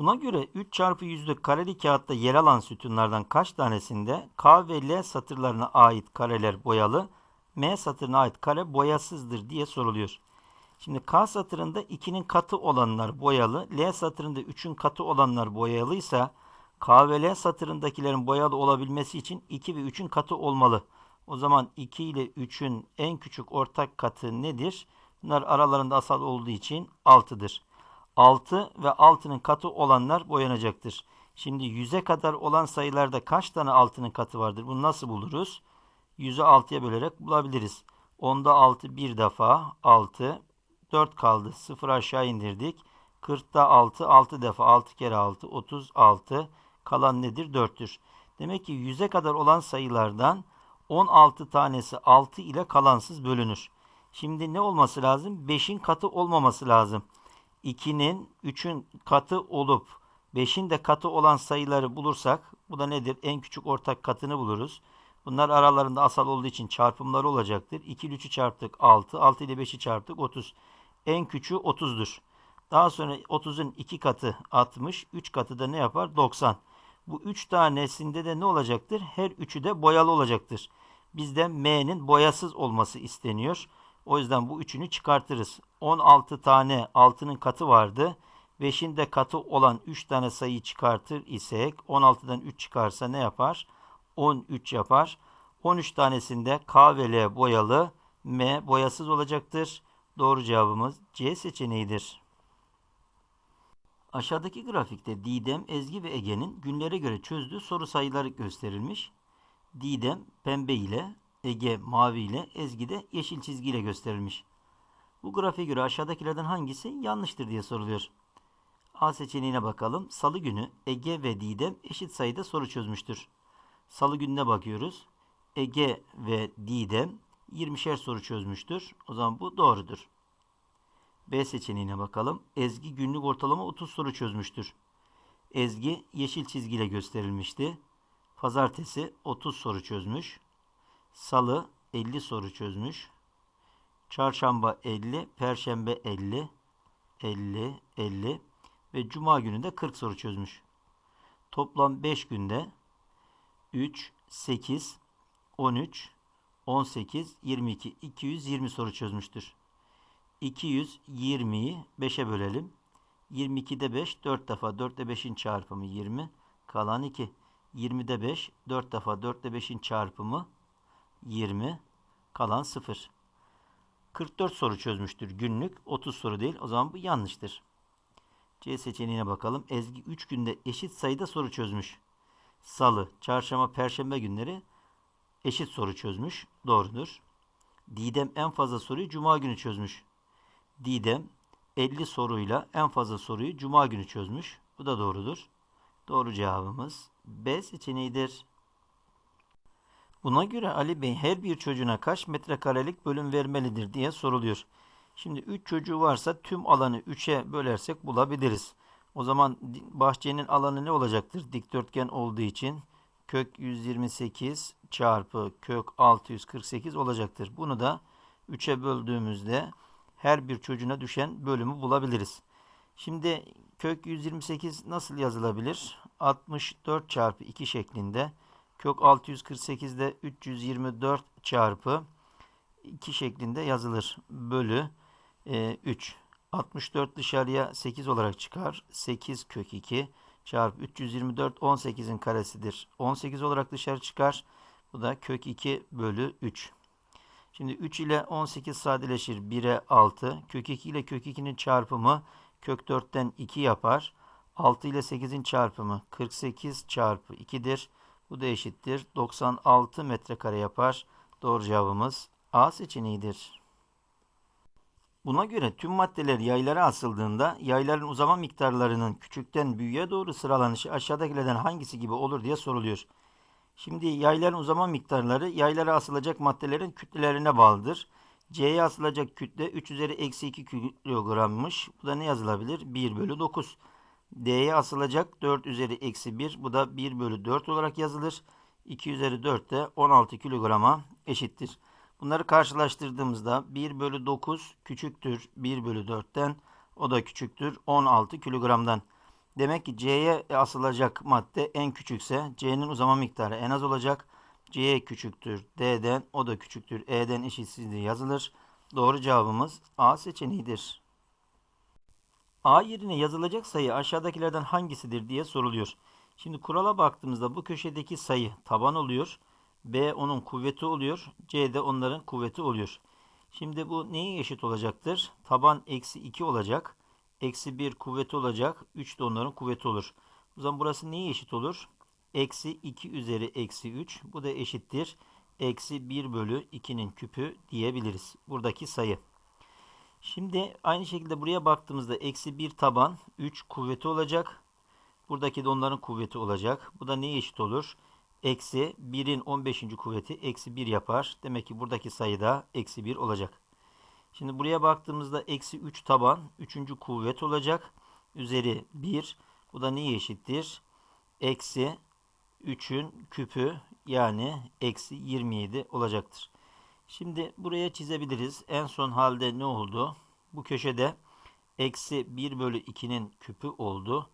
Buna göre 3 çarpı yüzlük kareli kağıtta yer alan sütunlardan kaç tanesinde K ve L satırlarına ait kareler boyalı, M satırına ait kare boyasızdır diye soruluyor. Şimdi K satırında 2'nin katı olanlar boyalı, L satırında 3'ün katı olanlar boyalıysa K ve L satırındakilerin boyalı olabilmesi için 2 ve 3'ün katı olmalı. O zaman 2 ile 3'ün en küçük ortak katı nedir? Bunlar aralarında asal olduğu için 6'dır. 6 ve 6'nın katı olanlar boyanacaktır. Şimdi 100'e kadar olan sayılarda kaç tane 6'nın katı vardır? Bunu nasıl buluruz? 100'ü 6'ya bölerek bulabiliriz. 10'da 6 bir defa 6. 4 kaldı. 0 aşağı indirdik. 40'ta 6 6 defa 6 kere 6 36. Kalan nedir? 4'tür. Demek ki 100'e kadar olan sayılardan 16 tanesi 6 ile kalansız bölünür. Şimdi ne olması lazım? 5'in katı olmaması lazım. 2'nin 3'ün katı olup 5'in de katı olan sayıları bulursak bu da nedir? En küçük ortak katını buluruz. Bunlar aralarında asal olduğu için çarpımları olacaktır. 2 ile 3'ü çarptık 6. 6 ile 5'i çarptık 30. En küçüğü 30'dur. Daha sonra 30'un 2 katı 60. 3 katı da ne yapar? 90. Bu 3 tanesinde de ne olacaktır? Her üçü de boyalı olacaktır. Bizden M'nin boyasız olması isteniyor. O yüzden bu üçünü çıkartırız. 16 tane 6'nın katı vardı. 5'in de katı olan 3 tane sayıyı çıkartır isek 16'dan 3 çıkarsa ne yapar? 13 yapar. 13 tanesinde K ve L boyalı, M boyasız olacaktır. Doğru cevabımız C seçeneğidir. Aşağıdaki grafikte Didem, Ezgi ve Ege'nin günlere göre çözdüğü soru sayıları gösterilmiş. Didem pembe ile, Ege mavi ile, Ezgi de yeşil çizgiyle gösterilmiş. Bu grafiğe göre aşağıdakilerden hangisi yanlıştır diye soruluyor. A seçeneğine bakalım. Salı günü Ege ve Didem eşit sayıda soru çözmüştür. Salı gününe bakıyoruz. Ege ve Didem 20'şer soru çözmüştür. O zaman bu doğrudur. B seçeneğine bakalım. Ezgi günlük ortalama 30 soru çözmüştür. Ezgi yeşil çizgiyle gösterilmişti. Pazartesi 30 soru çözmüş. Salı 50 soru çözmüş. Çarşamba 50, Perşembe 50, 50, 50 ve Cuma günü de 40 soru çözmüş. Toplam 5 günde 3, 8, 13, 18, 22, 220 soru çözmüştür. 220'yi 5'e bölelim. 22'de 5, 4 defa 4 ile 5'in çarpımı 20. Kalan 2. 20'de 5, 4 defa 4 ile 5'in çarpımı 20. Kalan 0. 44 soru çözmüştür günlük. 30 soru değil. O zaman bu yanlıştır. C seçeneğine bakalım. Ezgi 3 günde eşit sayıda soru çözmüş. Salı, çarşamba, perşembe günleri eşit soru çözmüş. Doğrudur. Didem en fazla soruyu cuma günü çözmüş. Didem 50 soruyla en fazla soruyu cuma günü çözmüş. Bu da doğrudur. Doğru cevabımız B seçeneğidir. Buna göre Ali Bey her bir çocuğuna kaç metrekarelik bölüm vermelidir diye soruluyor. Şimdi 3 çocuğu varsa tüm alanı 3'e bölersek bulabiliriz. O zaman bahçenin alanı ne olacaktır? Dikdörtgen olduğu için kök 128 çarpı kök 648 olacaktır. Bunu da 3'e böldüğümüzde her bir çocuğuna düşen bölümü bulabiliriz. Şimdi kök 128 nasıl yazılabilir? 64 çarpı 2 şeklinde. Kök 648 de 324 çarpı 2 şeklinde yazılır. Bölü e, 3. 64 dışarıya 8 olarak çıkar. 8 kök 2 çarpı 324 18'in karesidir. 18 olarak dışarı çıkar. Bu da kök 2 bölü 3. Şimdi 3 ile 18 sadeleşir. 1'e 6. Kök 2 ile kök 2'nin çarpımı kök 4'ten 2 yapar. 6 ile 8'in çarpımı 48 çarpı 2'dir. Bu da eşittir. 96 metrekare yapar. Doğru cevabımız A seçeneğidir. Buna göre tüm maddeler yaylara asıldığında yayların uzama miktarlarının küçükten büyüğe doğru sıralanışı aşağıdakilerden hangisi gibi olur diye soruluyor. Şimdi yayların uzama miktarları yaylara asılacak maddelerin kütlelerine bağlıdır. C'ye asılacak kütle 3 üzeri eksi 2 kilogrammış. Bu da ne yazılabilir? 1 bölü 9. D'ye asılacak 4 üzeri eksi 1. Bu da 1 bölü 4 olarak yazılır. 2 üzeri 4 de 16 kilograma eşittir. Bunları karşılaştırdığımızda 1 bölü 9 küçüktür 1 bölü 4'ten. O da küçüktür 16 kilogramdan. Demek ki C'ye asılacak madde en küçükse C'nin uzama miktarı en az olacak. C küçüktür D'den, o da küçüktür E'den eşitsizliği yazılır. Doğru cevabımız A seçeneğidir. A yerine yazılacak sayı aşağıdakilerden hangisidir diye soruluyor. Şimdi kurala baktığımızda bu köşedeki sayı taban oluyor. B onun kuvveti oluyor. C de onların kuvveti oluyor. Şimdi bu neye eşit olacaktır? Taban eksi 2 olacak. Eksi 1 kuvveti olacak. 3 de onların kuvveti olur. O zaman burası neye eşit olur? Eksi 2 üzeri eksi 3. Bu da eşittir. Eksi 1 bölü 2'nin küpü diyebiliriz. Buradaki sayı. Şimdi aynı şekilde buraya baktığımızda eksi 1 taban 3 kuvveti olacak. Buradaki de onların kuvveti olacak. Bu da neye eşit olur? Eksi 1'in 15. kuvveti eksi 1 yapar. Demek ki buradaki sayı da eksi 1 olacak. Şimdi buraya baktığımızda eksi 3 taban 3. kuvvet olacak. Üzeri 1. Bu da neye eşittir? Eksi 3'ün küpü yani eksi 27 olacaktır. Şimdi buraya çizebiliriz. En son halde ne oldu? Bu köşede eksi 1 bölü 2'nin küpü oldu.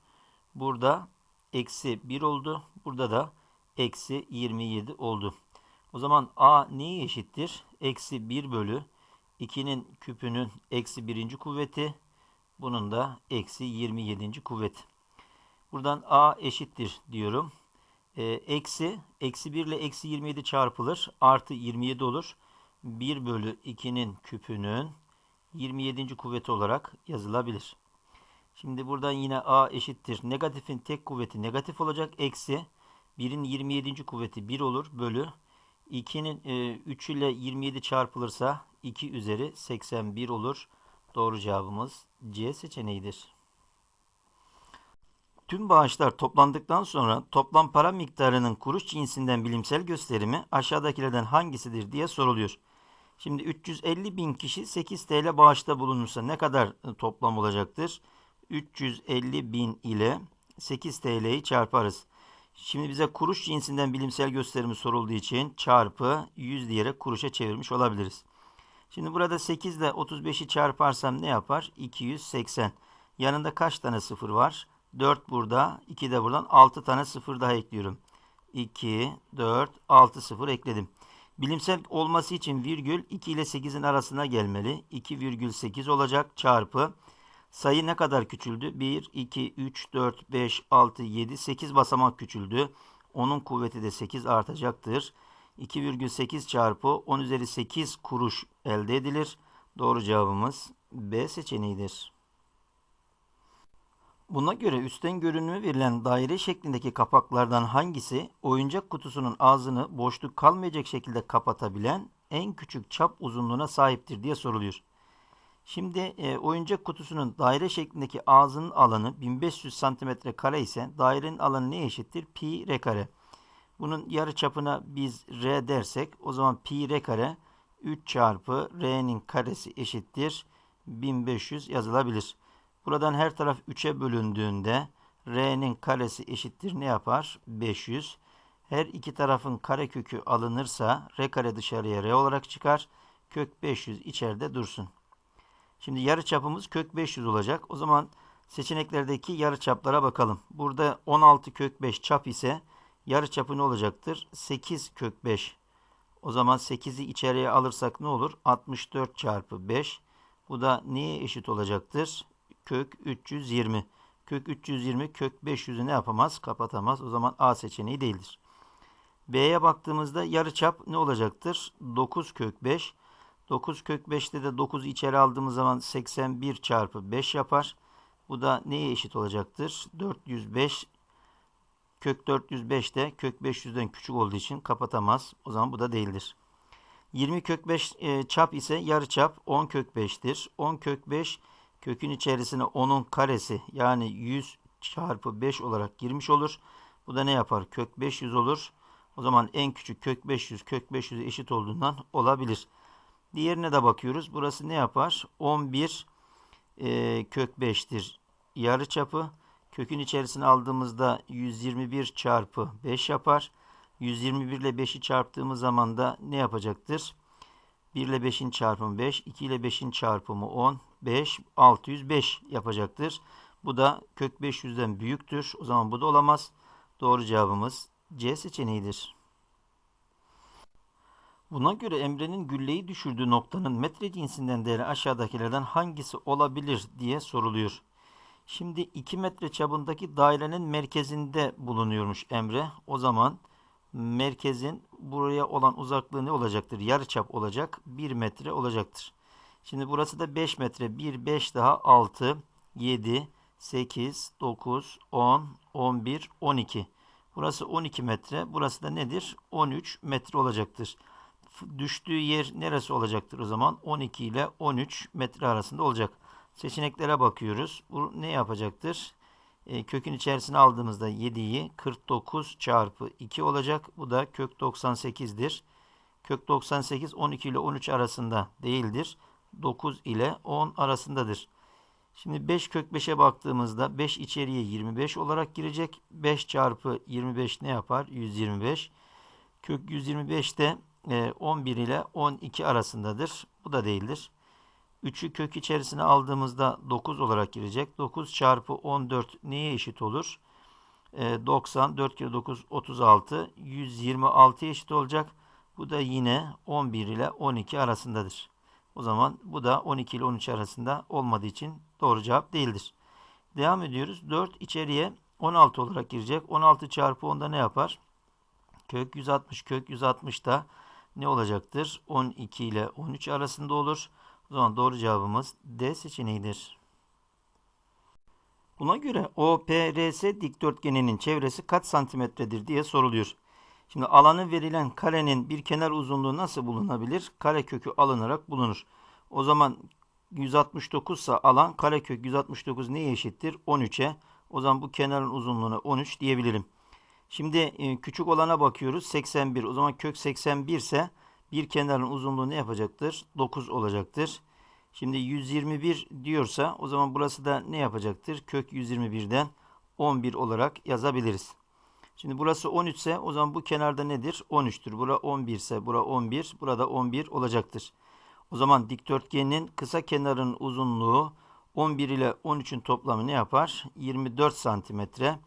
Burada eksi 1 oldu. Burada da eksi 27 oldu. O zaman a neye eşittir? Eksi 1 bölü 2'nin küpünün eksi 1. kuvveti. Bunun da eksi 27. kuvveti. Buradan a eşittir diyorum. Ee, eksi, eksi 1 ile eksi 27 çarpılır. Artı 27 olur. 1 bölü 2'nin küpünün 27. kuvveti olarak yazılabilir. Şimdi buradan yine a eşittir. Negatifin tek kuvveti negatif olacak. Eksi 1'in 27. kuvveti 1 olur. Bölü 2'nin e, 3 ile 27 çarpılırsa 2 üzeri 81 olur. Doğru cevabımız C seçeneğidir. Tüm bağışlar toplandıktan sonra toplam para miktarının kuruş cinsinden bilimsel gösterimi aşağıdakilerden hangisidir diye soruluyor. Şimdi 350 bin kişi 8 TL bağışta bulunursa ne kadar e, toplam olacaktır? 350 bin ile 8 TL'yi çarparız. Şimdi bize kuruş cinsinden bilimsel gösterimi sorulduğu için çarpı 100 diyerek kuruşa çevirmiş olabiliriz. Şimdi burada 8 ile 35'i çarparsam ne yapar? 280. Yanında kaç tane sıfır var? 4 burada, 2 de buradan 6 tane sıfır daha ekliyorum. 2, 4, 6 sıfır ekledim. Bilimsel olması için virgül 2 ile 8'in arasına gelmeli. 2,8 olacak çarpı. Sayı ne kadar küçüldü? 1, 2, 3, 4, 5, 6, 7, 8 basamak küçüldü. Onun kuvveti de 8 artacaktır. 2,8 çarpı 10 üzeri 8 kuruş elde edilir. Doğru cevabımız B seçeneğidir. Buna göre üstten görünümü verilen daire şeklindeki kapaklardan hangisi oyuncak kutusunun ağzını boşluk kalmayacak şekilde kapatabilen en küçük çap uzunluğuna sahiptir diye soruluyor. Şimdi e, oyuncak kutusunun daire şeklindeki ağzının alanı 1500 cm kare ise dairenin alanı ne eşittir? Pi r kare. Bunun yarı çapına biz r dersek o zaman pi r kare 3 çarpı r'nin karesi eşittir 1500 yazılabilir. Buradan her taraf 3'e bölündüğünde r'nin karesi eşittir ne yapar? 500. Her iki tarafın karekökü alınırsa r kare dışarıya r olarak çıkar. Kök 500 içeride dursun. Şimdi yarı çapımız kök 500 olacak. O zaman seçeneklerdeki yarı çaplara bakalım. Burada 16 kök 5 çap ise yarı çapı ne olacaktır? 8 kök 5. O zaman 8'i içeriye alırsak ne olur? 64 çarpı 5. Bu da neye eşit olacaktır? Kök 320. Kök 320 kök 500'ü ne yapamaz? Kapatamaz. O zaman A seçeneği değildir. B'ye baktığımızda yarı çap ne olacaktır? 9 kök 5. 9 kök 5'te de 9'u içeri aldığımız zaman 81 çarpı 5 yapar. Bu da neye eşit olacaktır? 405 kök 405 de kök 500'den küçük olduğu için kapatamaz. O zaman bu da değildir. 20 kök 5 e, çap ise yarı çap 10 kök 5'tir. 10 kök 5 kökün içerisine 10'un karesi yani 100 çarpı 5 olarak girmiş olur. Bu da ne yapar? Kök 500 olur. O zaman en küçük kök 500 kök 500'e eşit olduğundan olabilir. Diğerine de bakıyoruz. Burası ne yapar? 11 e, kök 5'tir. Yarı çapı. Kökün içerisine aldığımızda 121 çarpı 5 yapar. 121 ile 5'i çarptığımız zaman da ne yapacaktır? 1 ile 5'in çarpımı 5, 2 ile 5'in çarpımı 10, 5, 605 yapacaktır. Bu da kök 500'den büyüktür. O zaman bu da olamaz. Doğru cevabımız C seçeneğidir. Buna göre Emre'nin gülleyi düşürdüğü noktanın metre cinsinden değeri aşağıdakilerden hangisi olabilir diye soruluyor. Şimdi 2 metre çapındaki dairenin merkezinde bulunuyormuş Emre. O zaman merkezin buraya olan uzaklığı ne olacaktır? Yarıçap olacak. 1 metre olacaktır. Şimdi burası da 5 metre. 1, 5 daha 6, 7, 8, 9, 10, 11, 12. Burası 12 metre. Burası da nedir? 13 metre olacaktır. Düştüğü yer neresi olacaktır o zaman? 12 ile 13 metre arasında olacak. Seçeneklere bakıyoruz. Bu ne yapacaktır? E, kökün içerisine aldığımızda 7'yi 49 çarpı 2 olacak. Bu da kök 98'dir. Kök 98 12 ile 13 arasında değildir. 9 ile 10 arasındadır. Şimdi 5 kök 5'e baktığımızda 5 içeriye 25 olarak girecek. 5 çarpı 25 ne yapar? 125. Kök 125 de e, 11 ile 12 arasındadır. Bu da değildir. 3'ü kök içerisine aldığımızda 9 olarak girecek. 9 çarpı 14 neye eşit olur? E, 90, 4 kere 9, 36, 126 eşit olacak. Bu da yine 11 ile 12 arasındadır. O zaman bu da 12 ile 13 arasında olmadığı için doğru cevap değildir. Devam ediyoruz. 4 içeriye 16 olarak girecek. 16 çarpı 10'da ne yapar? Kök 160 kök 160 da ne olacaktır? 12 ile 13 arasında olur. O zaman doğru cevabımız D seçeneğidir. Buna göre OPRS dikdörtgeninin çevresi kaç santimetredir diye soruluyor. Şimdi alanı verilen karenin bir kenar uzunluğu nasıl bulunabilir? Karekökü alınarak bulunur. O zaman 169 ise alan karekök 169 neye eşittir? 13'e. O zaman bu kenarın uzunluğuna 13 diyebilirim. Şimdi e, küçük olana bakıyoruz. 81. O zaman kök 81 ise bir kenarın uzunluğu ne yapacaktır? 9 olacaktır. Şimdi 121 diyorsa o zaman burası da ne yapacaktır? Kök 121'den 11 olarak yazabiliriz. Şimdi burası 13 ise o zaman bu kenarda nedir? 13'tür. Bura 11 ise bura 11, burada 11 olacaktır. O zaman dikdörtgenin kısa kenarın uzunluğu 11 ile 13'ün toplamı ne yapar? 24 santimetre.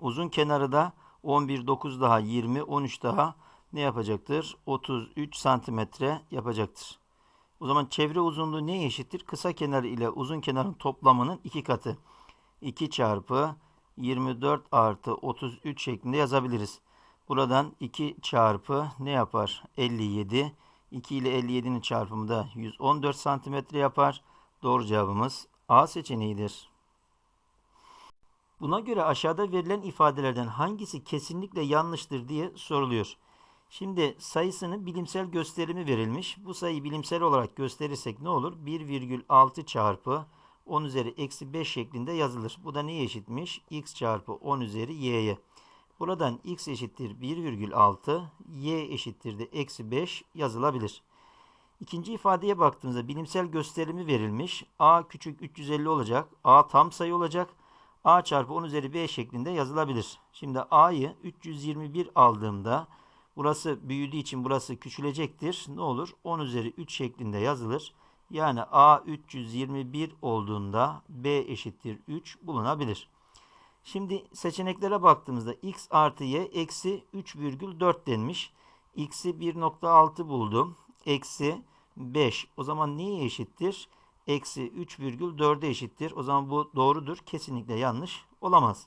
Uzun kenarı da 11, 9 daha 20, 13 daha ne yapacaktır? 33 santimetre yapacaktır. O zaman çevre uzunluğu neye eşittir? Kısa kenar ile uzun kenarın toplamının iki katı. 2 çarpı 24 artı 33 şeklinde yazabiliriz. Buradan 2 çarpı ne yapar? 57. 2 ile 57'nin çarpımı da 114 santimetre yapar. Doğru cevabımız A seçeneğidir. Buna göre aşağıda verilen ifadelerden hangisi kesinlikle yanlıştır diye soruluyor. Şimdi sayısının bilimsel gösterimi verilmiş. Bu sayıyı bilimsel olarak gösterirsek ne olur? 1,6 çarpı 10 üzeri eksi 5 şeklinde yazılır. Bu da neye eşitmiş? x çarpı 10 üzeri y'ye. Buradan x eşittir 1,6, y eşittir de eksi 5 yazılabilir. İkinci ifadeye baktığımızda bilimsel gösterimi verilmiş. a küçük 350 olacak. a tam sayı olacak. a çarpı 10 üzeri 5 şeklinde yazılabilir. Şimdi a'yı 321 aldığımda burası büyüdüğü için burası küçülecektir. Ne olur? 10 üzeri 3 şeklinde yazılır. Yani A 321 olduğunda B eşittir 3 bulunabilir. Şimdi seçeneklere baktığımızda x artı y eksi 3,4 denmiş. X'i 1.6 buldum. Eksi 5. O zaman neye eşittir? Eksi 3,4'e eşittir. O zaman bu doğrudur. Kesinlikle yanlış olamaz.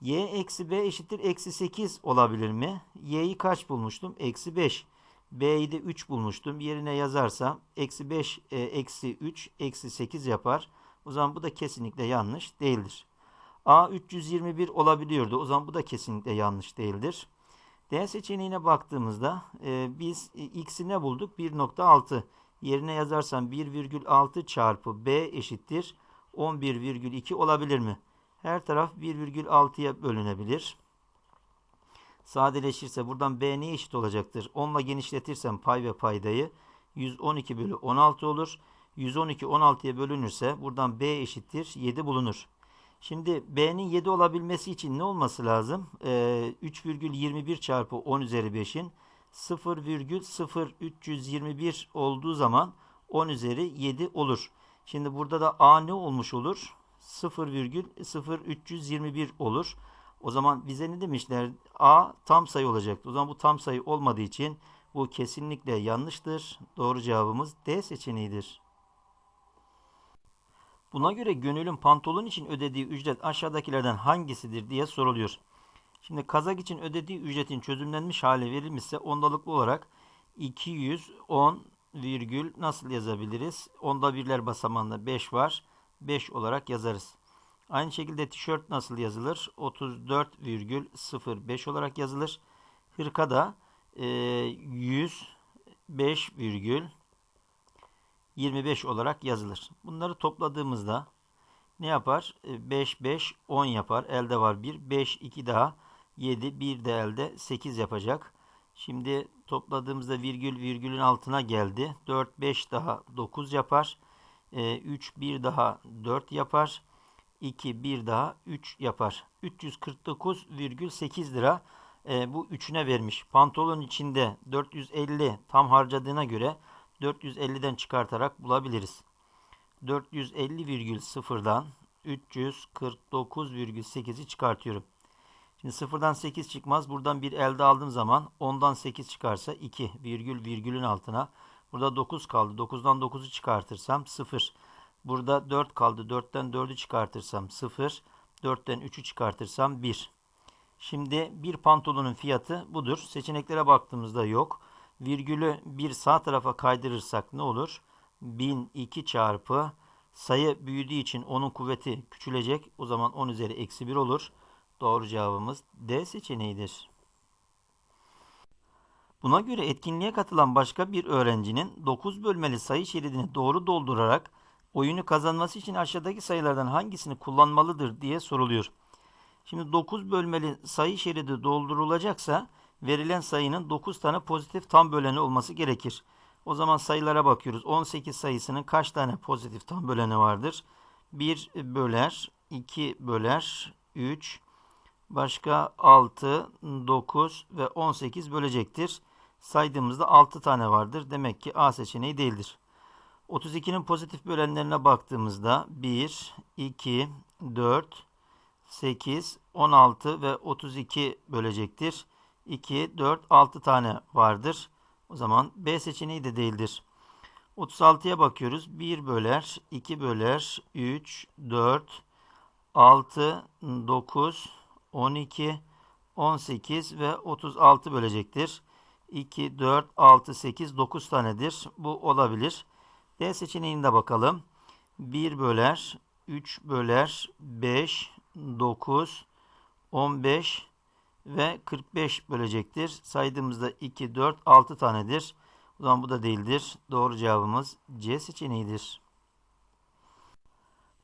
Y eksi B eşittir. Eksi 8 olabilir mi? Y'yi kaç bulmuştum? Eksi 5. B'yi de 3 bulmuştum. Yerine yazarsam eksi 5 e, eksi 3 eksi 8 yapar. O zaman bu da kesinlikle yanlış değildir. A 321 olabiliyordu. O zaman bu da kesinlikle yanlış değildir. D seçeneğine baktığımızda e, biz e, x'i ne bulduk? 1.6. Yerine yazarsam 1,6 çarpı b eşittir. 11,2 olabilir mi? Her taraf 1,6'ya bölünebilir. Sadeleşirse buradan b ne eşit olacaktır? 10 ile genişletirsem pay ve paydayı 112 bölü 16 olur. 112 16'ya bölünürse buradan b eşittir 7 bulunur. Şimdi b'nin 7 olabilmesi için ne olması lazım? Ee, 3,21 çarpı 10 üzeri 5'in 0,0321 olduğu zaman 10 üzeri 7 olur. Şimdi burada da a ne olmuş olur? 0,0321 olur. O zaman bize ne demişler? A tam sayı olacaktı. O zaman bu tam sayı olmadığı için bu kesinlikle yanlıştır. Doğru cevabımız D seçeneğidir. Buna göre gönülün pantolon için ödediği ücret aşağıdakilerden hangisidir diye soruluyor. Şimdi kazak için ödediği ücretin çözümlenmiş hali verilmişse ondalıklı olarak 210 virgül nasıl yazabiliriz? Onda birler basamağında 5 var. 5 olarak yazarız. Aynı şekilde tişört nasıl yazılır? 34,05 olarak yazılır. Hırka da e, 105 virgül 25 olarak yazılır. Bunları topladığımızda ne yapar? 5, 5, 10 yapar. Elde var 1. 5, 2 daha 7. 1 de elde 8 yapacak. Şimdi topladığımızda virgül virgülün altına geldi. 4, 5 daha 9 yapar. 3, 1 daha 4 yapar. 2, 1 daha 3 yapar. 349,8 lira e, bu üçüne vermiş. Pantolon içinde 450 tam harcadığına göre 450'den çıkartarak bulabiliriz. 450,0'dan 349,8'i çıkartıyorum. Şimdi sıfırdan 8 çıkmaz. Buradan bir elde aldığım zaman 10'dan 8 çıkarsa 2 virgül virgülün altına. Burada 9 kaldı. 9'dan 9'u çıkartırsam 0. Burada 4 kaldı. 4'ten 4'ü çıkartırsam 0. 4'ten 3'ü çıkartırsam 1. Şimdi bir pantolonun fiyatı budur. Seçeneklere baktığımızda yok. Virgülü bir sağ tarafa kaydırırsak ne olur? 1002 çarpı sayı büyüdüğü için onun kuvveti küçülecek. O zaman 10 üzeri eksi 1 olur. Doğru cevabımız D seçeneğidir. Buna göre etkinliğe katılan başka bir öğrencinin 9 bölmeli sayı şeridini doğru doldurarak oyunu kazanması için aşağıdaki sayılardan hangisini kullanmalıdır diye soruluyor. Şimdi 9 bölmeli sayı şeridi doldurulacaksa verilen sayının 9 tane pozitif tam böleni olması gerekir. O zaman sayılara bakıyoruz. 18 sayısının kaç tane pozitif tam böleni vardır? 1 böler, 2 böler, 3, başka 6, 9 ve 18 bölecektir. Saydığımızda 6 tane vardır. Demek ki A seçeneği değildir. 32'nin pozitif bölenlerine baktığımızda 1, 2, 4, 8, 16 ve 32 bölecektir. 2, 4, 6 tane vardır. O zaman B seçeneği de değildir. 36'ya bakıyoruz. 1 böler, 2 böler, 3, 4, 6, 9, 12, 18 ve 36 bölecektir. 2, 4, 6, 8, 9 tanedir. Bu olabilir. D seçeneğinde bakalım. 1 böler, 3 böler, 5, 9, 15 ve 45 bölecektir. Saydığımızda 2, 4, 6 tanedir. O zaman bu da değildir. Doğru cevabımız C seçeneğidir.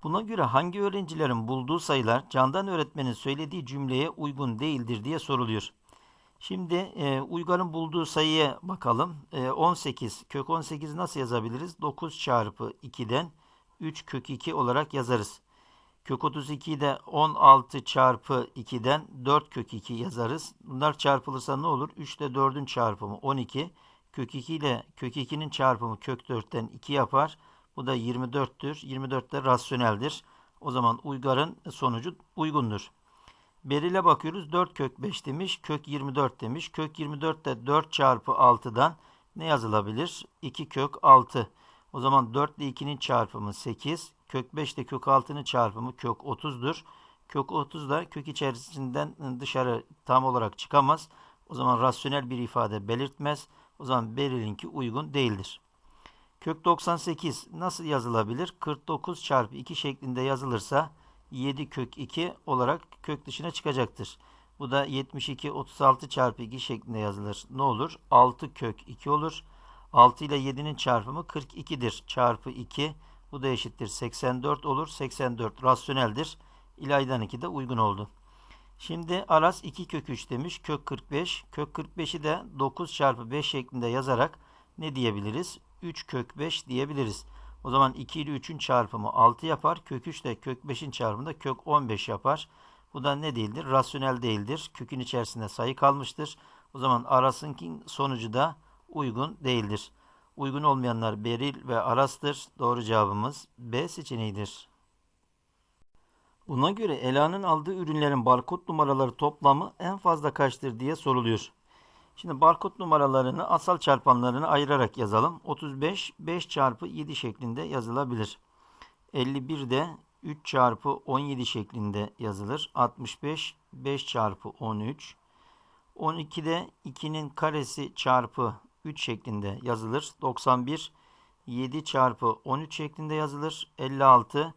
Buna göre hangi öğrencilerin bulduğu sayılar Candan öğretmenin söylediği cümleye uygun değildir diye soruluyor. Şimdi e, Uygar'ın bulduğu sayıya bakalım. E, 18. Kök 18 nasıl yazabiliriz? 9 çarpı 2'den 3 kök 2 olarak yazarız. Kök 32'yi de 16 çarpı 2'den 4 kök 2 yazarız. Bunlar çarpılırsa ne olur? 3 ile 4'ün çarpımı 12. Kök 2 ile kök 2'nin çarpımı kök 4'ten 2 yapar. Bu da 24'tür. 24 de rasyoneldir. O zaman Uygar'ın sonucu uygundur. Beril'e bakıyoruz. 4 kök 5 demiş. Kök 24 demiş. Kök 24 de 4 çarpı 6'dan ne yazılabilir? 2 kök 6. O zaman 4 ile 2'nin çarpımı 8. Kök 5 ile kök 6'nın çarpımı kök 30'dur. Kök 30 da kök içerisinden dışarı tam olarak çıkamaz. O zaman rasyonel bir ifade belirtmez. O zaman Beril'inki uygun değildir. Kök 98 nasıl yazılabilir? 49 çarpı 2 şeklinde yazılırsa 7 kök 2 olarak kök dışına çıkacaktır. Bu da 72 36 çarpı 2 şeklinde yazılır. Ne olur? 6 kök 2 olur. 6 ile 7'nin çarpımı 42'dir. Çarpı 2 bu da eşittir 84 olur. 84 rasyoneldir. İlaydan 2 de uygun oldu. Şimdi Aras 2 kök 3 demiş. Kök 45. Kök 45'i de 9 çarpı 5 şeklinde yazarak ne diyebiliriz? 3 kök 5 diyebiliriz. O zaman 2 ile 3'ün çarpımı 6 yapar. Kök 3 de kök 5'in çarpımı da kök 15 yapar. Bu da ne değildir? Rasyonel değildir. Kökün içerisinde sayı kalmıştır. O zaman Aras'ın sonucu da uygun değildir. Uygun olmayanlar Beril ve Aras'tır. Doğru cevabımız B seçeneğidir. Buna göre Ela'nın aldığı ürünlerin barkod numaraları toplamı en fazla kaçtır diye soruluyor. Şimdi barkod numaralarını asal çarpanlarını ayırarak yazalım. 35 5 çarpı 7 şeklinde yazılabilir. 51 de 3 çarpı 17 şeklinde yazılır. 65 5 çarpı 13. 12'de 2'nin karesi çarpı 3 şeklinde yazılır. 91 7 çarpı 13 şeklinde yazılır. 56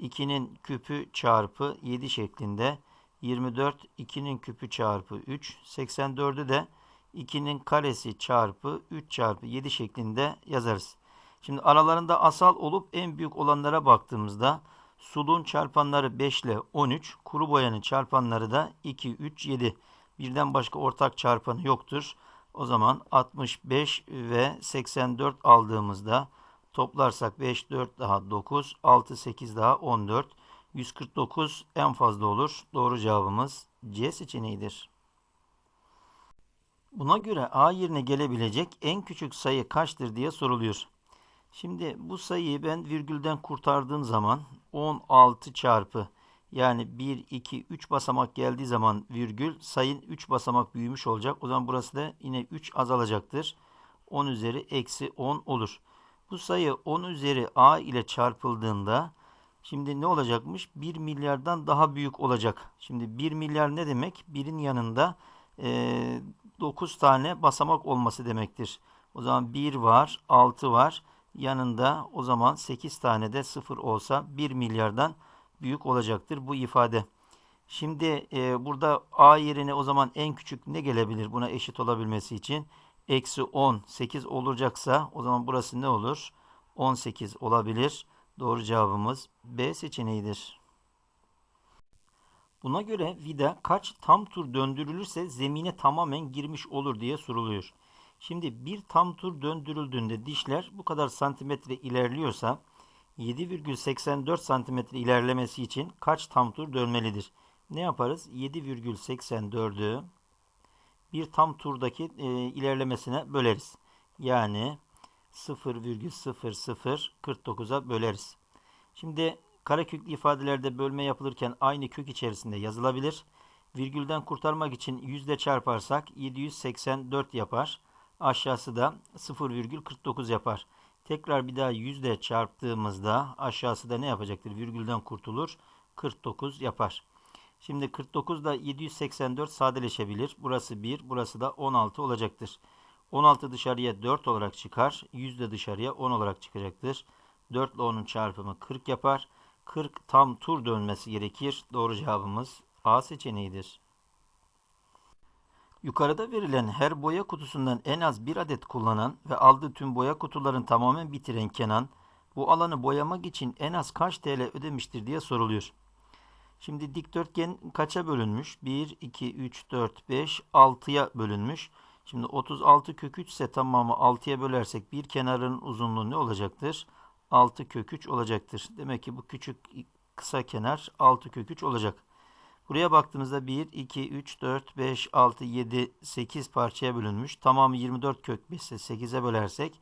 2'nin küpü çarpı 7 şeklinde. 24 2'nin küpü çarpı 3. 84'ü de 2'nin karesi çarpı 3 çarpı 7 şeklinde yazarız. Şimdi aralarında asal olup en büyük olanlara baktığımızda sulun çarpanları 5 ile 13, kuru boyanın çarpanları da 2, 3, 7. Birden başka ortak çarpanı yoktur. O zaman 65 ve 84 aldığımızda toplarsak 5, 4 daha 9, 6, 8 daha 14. 149 en fazla olur. Doğru cevabımız C seçeneğidir. Buna göre A yerine gelebilecek en küçük sayı kaçtır diye soruluyor. Şimdi bu sayıyı ben virgülden kurtardığım zaman 16 çarpı yani 1, 2, 3 basamak geldiği zaman virgül sayın 3 basamak büyümüş olacak. O zaman burası da yine 3 azalacaktır. 10 üzeri eksi 10 olur. Bu sayı 10 üzeri a ile çarpıldığında şimdi ne olacakmış? 1 milyardan daha büyük olacak. Şimdi 1 milyar ne demek? 1'in yanında e, 9 tane basamak olması demektir. O zaman 1 var, 6 var. Yanında o zaman 8 tane de 0 olsa 1 milyardan büyük olacaktır bu ifade. Şimdi e, burada a yerine o zaman en küçük ne gelebilir buna eşit olabilmesi için? Eksi 10, 8 olacaksa o zaman burası ne olur? 18 olabilir. Doğru cevabımız B seçeneğidir. Buna göre vida kaç tam tur döndürülürse zemine tamamen girmiş olur diye soruluyor. Şimdi bir tam tur döndürüldüğünde dişler bu kadar santimetre ilerliyorsa 7,84 santimetre ilerlemesi için kaç tam tur dönmelidir? Ne yaparız? 7,84'ü bir tam turdaki e, ilerlemesine böleriz. Yani 0,0049'a böleriz. Şimdi kareköklü ifadelerde bölme yapılırken aynı kök içerisinde yazılabilir. Virgülden kurtarmak için yüzde çarparsak 784 yapar. Aşağısı da 0,49 yapar. Tekrar bir daha yüzde çarptığımızda aşağısı da ne yapacaktır? Virgülden kurtulur. 49 yapar. Şimdi 49 da 784 sadeleşebilir. Burası 1, burası da 16 olacaktır. 16 dışarıya 4 olarak çıkar. 100 de dışarıya 10 olarak çıkacaktır. 4 ile 10'un çarpımı 40 yapar. 40 tam tur dönmesi gerekir. Doğru cevabımız A seçeneğidir. Yukarıda verilen her boya kutusundan en az bir adet kullanan ve aldığı tüm boya kutularını tamamen bitiren Kenan, bu alanı boyamak için en az kaç TL ödemiştir diye soruluyor. Şimdi dikdörtgen kaça bölünmüş? 1, 2, 3, 4, 5, 6'ya bölünmüş. Şimdi 36 kök 3 ise tamamı 6'ya bölersek bir kenarın uzunluğu ne olacaktır? 6 kök 3 olacaktır. Demek ki bu küçük kısa kenar 6 kök 3 olacak. Buraya baktığımızda 1, 2, 3, 4, 5, 6, 7, 8 parçaya bölünmüş. Tamamı 24 kök 5 ise 8'e bölersek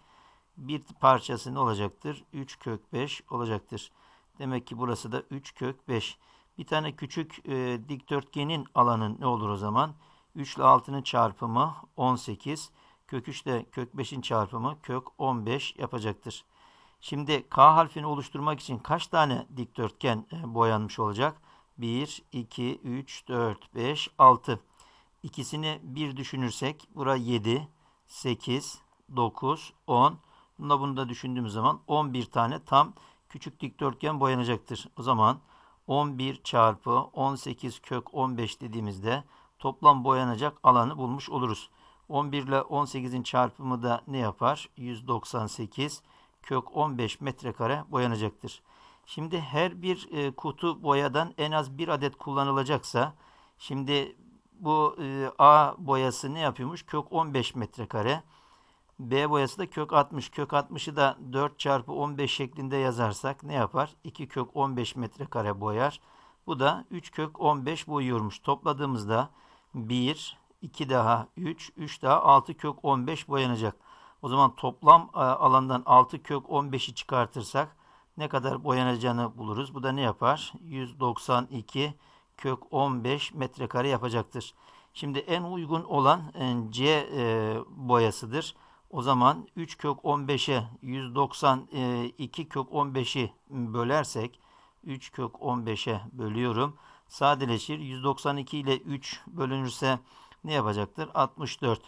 bir parçası ne olacaktır? 3 kök 5 olacaktır. Demek ki burası da 3 kök 5. Bir tane küçük e, dikdörtgenin alanı ne olur o zaman? 3 ile 6'nın çarpımı 18. Kök 3 ile kök 5'in çarpımı kök 15 yapacaktır. Şimdi K harfini oluşturmak için kaç tane dikdörtgen e, boyanmış olacak? 1, 2, 3, 4, 5, 6. İkisini bir düşünürsek bura 7, 8, 9, 10. Bunda bunu da düşündüğümüz zaman 11 tane tam küçük dikdörtgen boyanacaktır. O zaman 11 çarpı 18 kök 15 dediğimizde toplam boyanacak alanı bulmuş oluruz. 11 ile 18'in çarpımı da ne yapar? 198 kök 15 metrekare boyanacaktır. Şimdi her bir e, kutu boyadan en az bir adet kullanılacaksa şimdi bu e, A boyası ne yapıyormuş? Kök 15 metrekare. B boyası da kök 60. Kök 60'ı da 4 çarpı 15 şeklinde yazarsak ne yapar? 2 kök 15 metrekare boyar. Bu da 3 kök 15 boyuyormuş. Topladığımızda 1, 2 daha 3, 3 daha 6 kök 15 boyanacak. O zaman toplam e, alandan 6 kök 15'i çıkartırsak ne kadar boyanacağını buluruz. Bu da ne yapar? 192 kök 15 metrekare yapacaktır. Şimdi en uygun olan e, C e, boyasıdır. O zaman 3 kök 15'e 192 kök 15'i bölersek 3 kök 15'e bölüyorum. Sadeleşir. 192 ile 3 bölünürse ne yapacaktır? 64.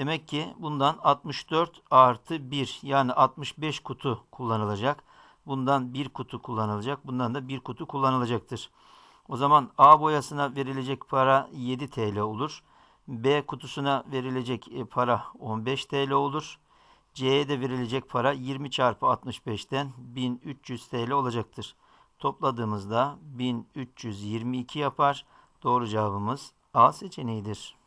Demek ki bundan 64 artı 1 yani 65 kutu kullanılacak. Bundan bir kutu kullanılacak. Bundan da bir kutu kullanılacaktır. O zaman A boyasına verilecek para 7 TL olur. B kutusuna verilecek e, para 15 TL olur. C'ye de verilecek para 20 çarpı 65'ten 1300 TL olacaktır. Topladığımızda 1322 yapar. Doğru cevabımız A seçeneğidir.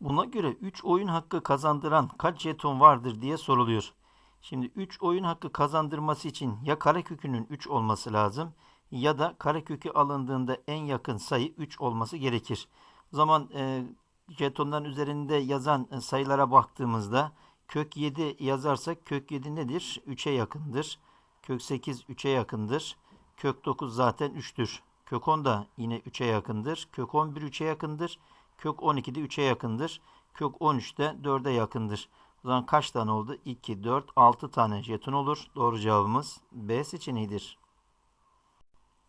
Buna göre 3 oyun hakkı kazandıran kaç jeton vardır diye soruluyor. Şimdi 3 oyun hakkı kazandırması için ya karekökünün 3 olması lazım ya da karekökü alındığında en yakın sayı 3 olması gerekir. O zaman e, jetonların üzerinde yazan e, sayılara baktığımızda kök 7 yazarsak kök 7 nedir? 3'e yakındır. Kök 8 3'e yakındır. Kök 9 zaten 3'tür. Kök 10 da yine 3'e yakındır. Kök 11 3'e yakındır. Kök 12 de 3'e yakındır. Kök 13 de 4'e yakındır. O zaman kaç tane oldu? 2, 4, 6 tane jeton olur. Doğru cevabımız B seçeneğidir.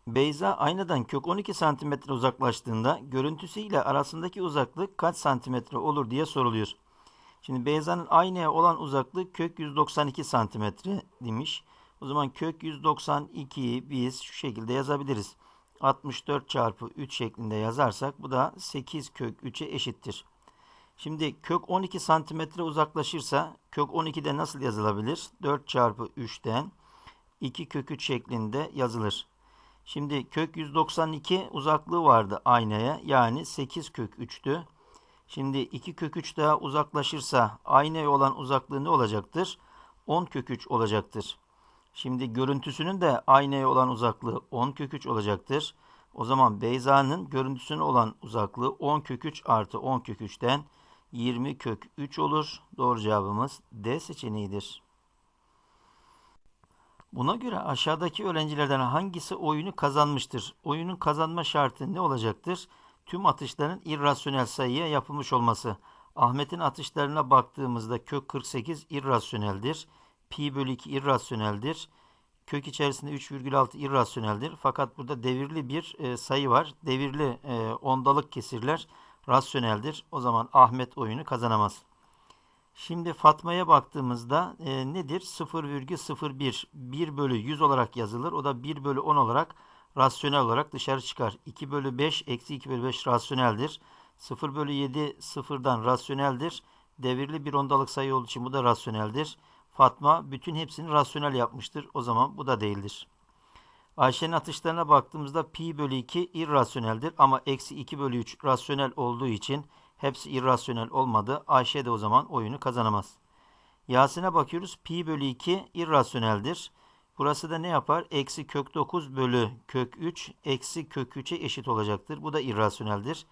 Beyza aynadan kök 12 santimetre uzaklaştığında görüntüsü ile arasındaki uzaklık kaç santimetre olur diye soruluyor. Şimdi Beyza'nın aynaya olan uzaklığı kök 192 santimetre demiş. O zaman kök 192'yi biz şu şekilde yazabiliriz. 64 çarpı 3 şeklinde yazarsak bu da 8 kök 3'e eşittir. Şimdi kök 12 santimetre uzaklaşırsa kök 12'de nasıl yazılabilir? 4 çarpı 3'ten 2 kök 3 şeklinde yazılır. Şimdi kök 192 uzaklığı vardı aynaya. Yani 8 kök 3'tü. Şimdi 2 kök 3 daha uzaklaşırsa aynaya olan uzaklığı ne olacaktır? 10 kök 3 olacaktır. Şimdi görüntüsünün de aynaya olan uzaklığı 10 kök 3 olacaktır. O zaman Beyza'nın görüntüsüne olan uzaklığı 10 kök 3 artı 10 kök 3'ten 20 kök 3 olur. Doğru cevabımız D seçeneğidir. Buna göre aşağıdaki öğrencilerden hangisi oyunu kazanmıştır? Oyunun kazanma şartı ne olacaktır? Tüm atışların irrasyonel sayıya yapılmış olması. Ahmet'in atışlarına baktığımızda kök 48 irrasyoneldir. Pi bölü 2 irrasyoneldir. Kök içerisinde 3,6 irrasyoneldir. Fakat burada devirli bir e, sayı var. Devirli e, ondalık kesirler rasyoneldir. O zaman Ahmet oyunu kazanamaz. Şimdi Fatma'ya baktığımızda e, nedir? 0,01 1 bölü 100 olarak yazılır. O da 1 bölü 10 olarak rasyonel olarak dışarı çıkar. 2 bölü 5 eksi 2 bölü 5 rasyoneldir. 0 bölü 7 sıfırdan rasyoneldir. Devirli bir ondalık sayı olduğu için bu da rasyoneldir. Fatma bütün hepsini rasyonel yapmıştır. O zaman bu da değildir. Ayşe'nin atışlarına baktığımızda pi bölü 2 irrasyoneldir. Ama eksi 2 bölü 3 rasyonel olduğu için hepsi irrasyonel olmadı. Ayşe de o zaman oyunu kazanamaz. Yasin'e bakıyoruz. Pi bölü 2 irrasyoneldir. Burası da ne yapar? Eksi kök 9 bölü kök 3 eksi kök 3'e eşit olacaktır. Bu da irrasyoneldir.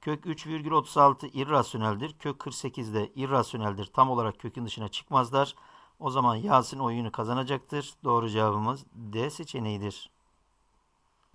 Kök 3,36 irrasyoneldir. Kök 48 de irrasyoneldir. Tam olarak kökün dışına çıkmazlar. O zaman Yasin oyunu kazanacaktır. Doğru cevabımız D seçeneğidir.